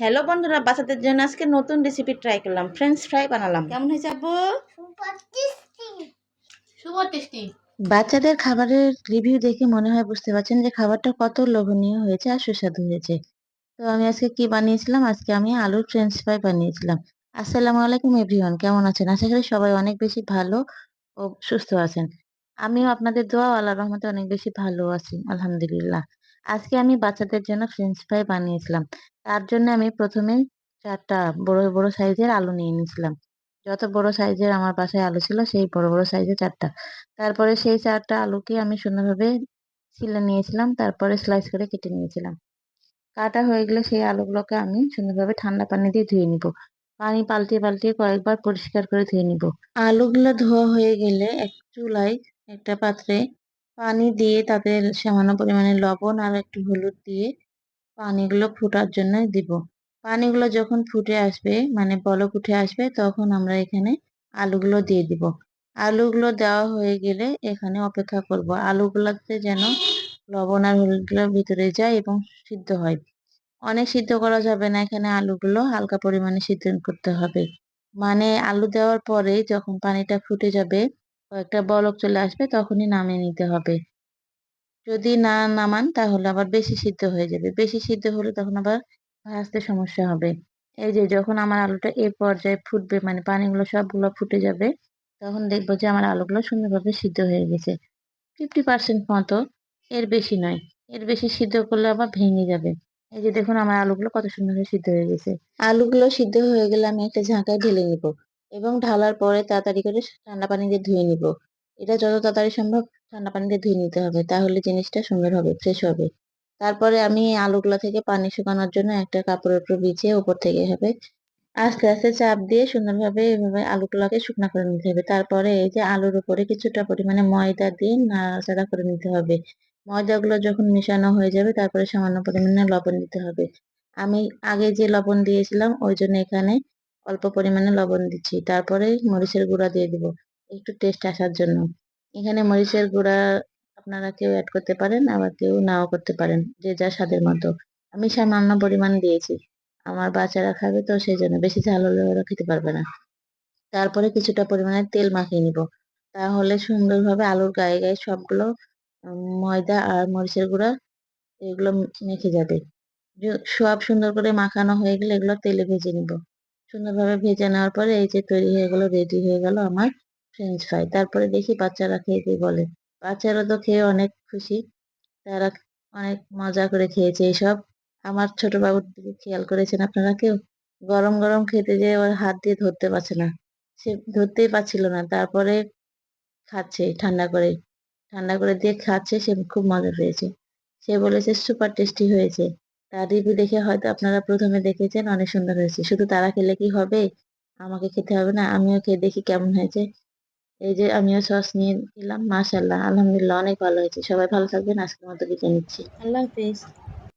Hello বন্ধুরা বাচ্চাদের জন্য আজকে নতুন রেসিপি ট্রাই করলাম। ফ্রেঞ্চ ফ্রাই বানালাম। কেমন হয়েছে আপু শুভ টেস্টি বাচ্চাদের খাবারের রিভিউ দেখে মনে হয় বুঝতে পারছেন যে খাবারটা কত লোভনীয় হয়েছে আর সুস্বাদু হয়েছে। তো আমি আজকে কি বানিয়েছিলাম? আজকে আমি আলুর ফ্রেঞ্চ ফ্রাই বানিয়েছিলাম। আসসালামু আলাইকুম এভরিওয়ান কেমন আছেন? আশা করি সবাই অনেক বেশি ভালো ও সুস্থ আছেন। আমিও আপনাদের দোয়া ও আল্লাহর রহমতে অনেক বেশি ভালো আছি, আলহামদুলিল্লাহ। আজকে আমি বাচ্চাদের জন্য ফ্রেঞ্চ ফ্রাই বানিয়েছিলাম। তার জন্য আমি প্রথমে চারটা বড় বড় সাইজের আলু নিয়ে নিয়েছিলাম। যত বড় সাইজের আমার বাসায় আলু ছিল, সেই বড় বড় সাইজের চারটা। তারপরে সেই চারটা আলুকে আমি সুন্দরভাবে ছিলে নিয়েছিলাম, তারপরে স্লাইস করে কেটে নিয়েছিলাম। কাটা হয়ে গেলে সেই আলুগুলোকে আমি সুন্দরভাবে ঠান্ডা পানি দিয়ে ধুয়ে নিব। পানি পাল্টিয়ে পাল্টিয়ে কয়েকবার পরিষ্কার করে ধুয়ে নিব। আলুগুলো ধোয়া হয়ে গেলে এক চুলায় একটা পাত্রে পানি দিয়ে তাতে সামান্য পরিমাণে লবণ আর একটু হলুদ দিয়ে পানিগুলো ফোটার জন্য দিব। পানিগুলো যখন ফুটে আসবে মানে বলক উঠে আসবে, তখন আমরা এখানে আলুগুলো দিয়ে দিব। আলুগুলো দেওয়া হয়ে গেলে এখানে অপেক্ষা করব। আলুগুলোতে যেন লবণ আর হলুদগুলো ভিতরে যায় এবং সিদ্ধ হয়। অনেক সিদ্ধ করা যাবে না, এখানে আলুগুলো হালকা পরিমাণে সিদ্ধ করতে হবে। মানে আলু দেওয়ার পরে যখন পানিটা ফুটে যাবে কয়েকটা বলক চলে আসবে, তখনই নামিয়ে নিতে হবে। যদি না নামান, তাহলে আবার বেশি সিদ্ধ হয়ে যাবে। বেশি সিদ্ধ হলে তখন আবার ভাজতে সমস্যা হবে। এই যে, যখন আমার আলুটা এ পর্যায়ে ফুটবে মানে পানিগুলো সবগুলো ফুটে যাবে, তখন দেখব যে আমার আলুগুলো সুন্দরভাবে সিদ্ধ হয়ে গেছে। ফিফটি পার্সেন্ট মতো এর বেশি নয়। এর বেশি সিদ্ধ করলে আবার ভেঙে যাবে। এই যে, দেখুন আমার আলুগুলো কত সুন্দরভাবে সিদ্ধ হয়ে গেছে। আলুগুলো সিদ্ধ হয়ে গেলে আমি একটা ঝাঁকায় ঢেলে নিব। এবং ঢালার পরে তাড়াতাড়ি করে ঠান্ডা পানি দিয়ে ধুয়ে নিব। এটা যত তাড়াতাড়ি সম্ভব ঠান্ডা পানি দিয়ে ধুয়ে নিতে হবে, তাহলে জিনিসটা সুন্দর হবে ফ্রেশ হবে। তারপরে আমি আলুগুলা থেকে পানি শুকানোর জন্য একটা কাপড়ের উপর বিছিয়ে উপর থেকে এভাবে আস্তে আস্তে চাপ দিয়ে সুন্দরভাবে এভাবে আলুগুলোকে শুকনা করে নিতে হবে। তারপরে এই যে আলুর উপরে কিছুটা পরিমাণে ময়দা দিয়ে নাড়াচাড়া করে নিতে হবে। ময়দাগুলো যখন মিশানো হয়ে যাবে, তারপরে সামান্য পরিমাণে লবণ দিতে হবে। আমি আগে যে লবণ দিয়েছিলাম, ওই জন্য এখানে অল্প পরিমাণে লবণ দিচ্ছি। তারপরে মরিচের গুঁড়া দিয়ে দিব। একটু টেস্ট আসার জন্য। এখানে মরিচের গুঁড়া আপনারা কেউ অ্যাড করতে পারেন, আবার কেউ নাও করতে পারেন, যে যা স্বাদের মতো। আমি সামান্য পরিমাণ দিয়েছি। আমার বাচ্চারা খাবে তো সেই জন্য বেশি ঝাল হলে ওরা খেতে পারবে না। তারপরে কিছুটা পরিমাণে তেল মাখিয়ে নিব। তাহলে সুন্দরভাবে আলুর গায়ে গায়ে সবগুলো ময়দা আর মরিচের গুঁড়া এগুলো মেখে যাবে। সব সুন্দর করে মাখানো হয়ে গেলে এগুলো তেলে ভেজে নিব। সুন্দরভাবে ভেজে নেওয়ার পরে এই যে তৈরি হয়ে গেল রেডি হয়ে গেল আমার ফ্রেঞ্চ ফ্রাই তারপরে দেখি বাচ্চারা খেয়ে দিয়ে বলে। বাচ্চারা তো খেয়ে অনেক খুশি। তারা অনেক মজা করে খেয়েছে এইসব আমার ছোট বাবুর দিকে খেয়াল করেছেন আপনারা কেউ? গরম গরম খেতে যেয়ে ওর হাত দিয়ে ধরতে পারছে না। সে ধরতেই পারছিল না। তারপরে খাচ্ছে ঠান্ডা করে। ঠান্ডা করে দিয়ে খাচ্ছে, সে খুব মজা পেয়েছে। সে বলেছে সুপার টেস্টি হয়েছে। তার রিভিউ দেখে হয়তো আপনারা প্রথমে দেখেছেন, অনেক সুন্দর হয়েছে। শুধু তারা খেলে কি হবে? আমাকে খেতে হবে না, আমিও খেয়ে দেখি কেমন হয়েছে। এই যে আমিও সস নিয়ে নিলাম মাশাল্লাহ আলহামদুলিল্লাহ, অনেক ভালো হয়েছে। সবাই ভালো থাকবেন, আজকের মতো বিদায় নিচ্ছি। আল্লাহ হাফিজ।